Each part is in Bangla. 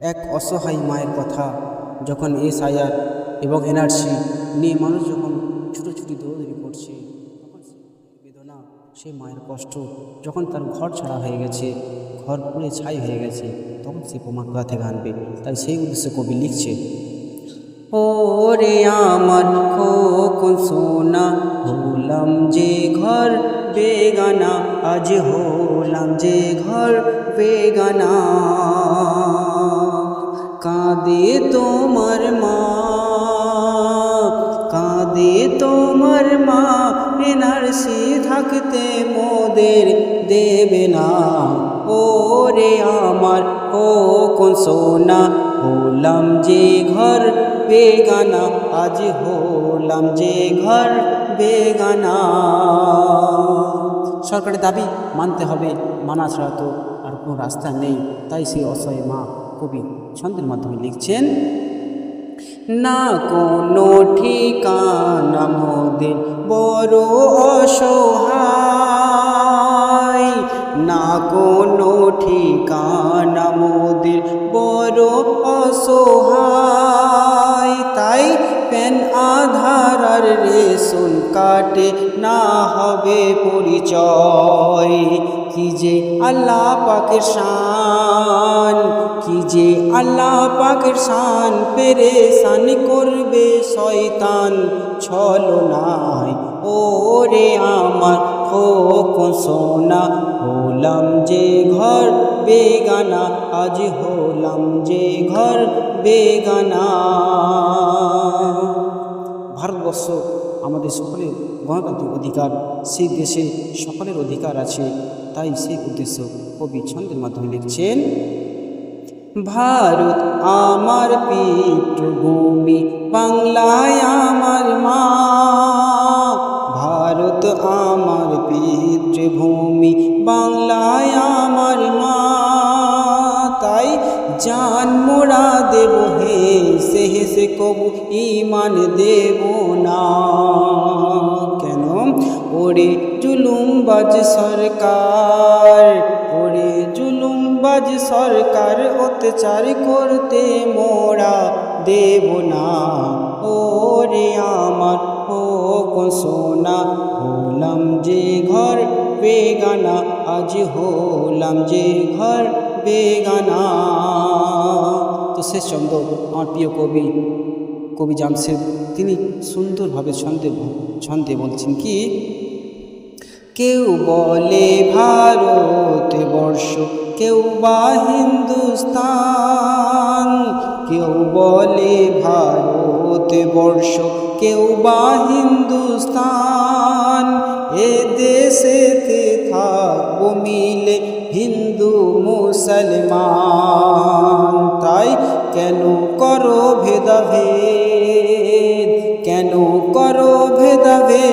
এক অসহায় মায়ের কথা যখন এসআইআর এবং এনআরসি নিয়ে মানুষ যখন ছুটোছুটি দৌড়দৌড়ি করছে, তখন বেদনা সেই মায়ের কষ্ট যখন তার ঘর ছাড়া হয়ে গেছে, ঘর পুড়ে ছাই হয়ে গেছে, তখন সে প্রমা কোথা থেকে আনবে তাই সেই উদ্দেশ্যে কবি লিখছে, ওরে আমার সোনা, হলাম যে ঘর বেগানা, আজ হলাম যে ঘর বেগানা। কাঁদে তোমার মা, কাঁদে তোমার মা এনারসি থাকতে মোদের দেবে না। ওরে আমার, ও কোন সোনা, হলাম যে ঘর বেগানা, আজ হলাম যে ঘর বেগানা। সরকারের দাবি মানতে হবে মানা ছাড়া তো আর কোনো রাস্তা নেই, তাই সেই অসহায় মা। কবি ছন্দের মাধ্যমে লিখছেন, না কোনো ঠিকানা মোদের বড় অসহায়। না কোনো ঠিকানা মোদের বড় অসহায়। আর রেশন কাটে, না হবে পরিচয়। কি যে আল্লাহ পাকের শান, কি যে আল্লাহ পাকের শান পেরেশান করবে শয়তান। ছলো নাই, ওরে আমার খোক সোনা, হলাম যে ঘর বেগানা, আজ হলাম যে ঘর বেগানা। আমাদের সকলের গণতান্ত্রিক অধিকার। সেই দেশে সকলের অধিকার আছে, তাই সেই উদ্দেশ্য কবি ছন্দের মাধ্যমে লিখছেন, ভারত আমার পিতৃভূমি বাংলায় জান মোরা দেব হে সে হেসে কবু ইমান দেব না। কেন? ওরে জুলুমবাজ সরকার, ওরে জুলুমবাজ সরকার, অত্যাচার করতে মোরা দেব না। ওরে আমার হোক সোনা হলাম যে ঘর বেগানা, আজ হলাম যে ঘর বেগানা। তো শেষ চন্দ্র আমার প্রিয় কবি কবি জামশেদ তিনি সুন্দরভাবে ছন্দে ছন্দে বলছেন কি, কেউ বলে ভারতবর্ষ কেউ বা হিন্দুস্তান। কেউ বলে ভারতবর্ষ কেউ বা হিন্দুস্তান।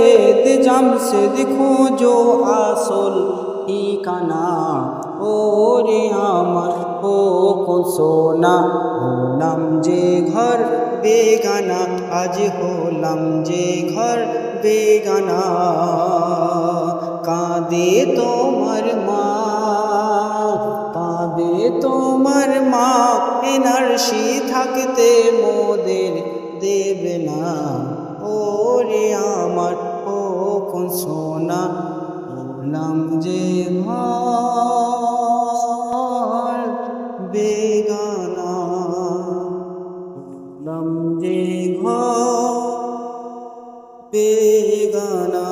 ভেদাভেদ জামশেদ খোঁজো আসল ঠিকানা ওরে আমার ও সোনা হলাম যে ঘর বেগানা আজ হলাম যে ঘর বেগানা কাঁদে তোমার মা কাঁদে তোমার মা এনারসি থাকতে মোদের দেবে না ওরে আমার কোন সোনা হলাম যে ঘর বেগানা। বললাম যে ঘর বেগানা।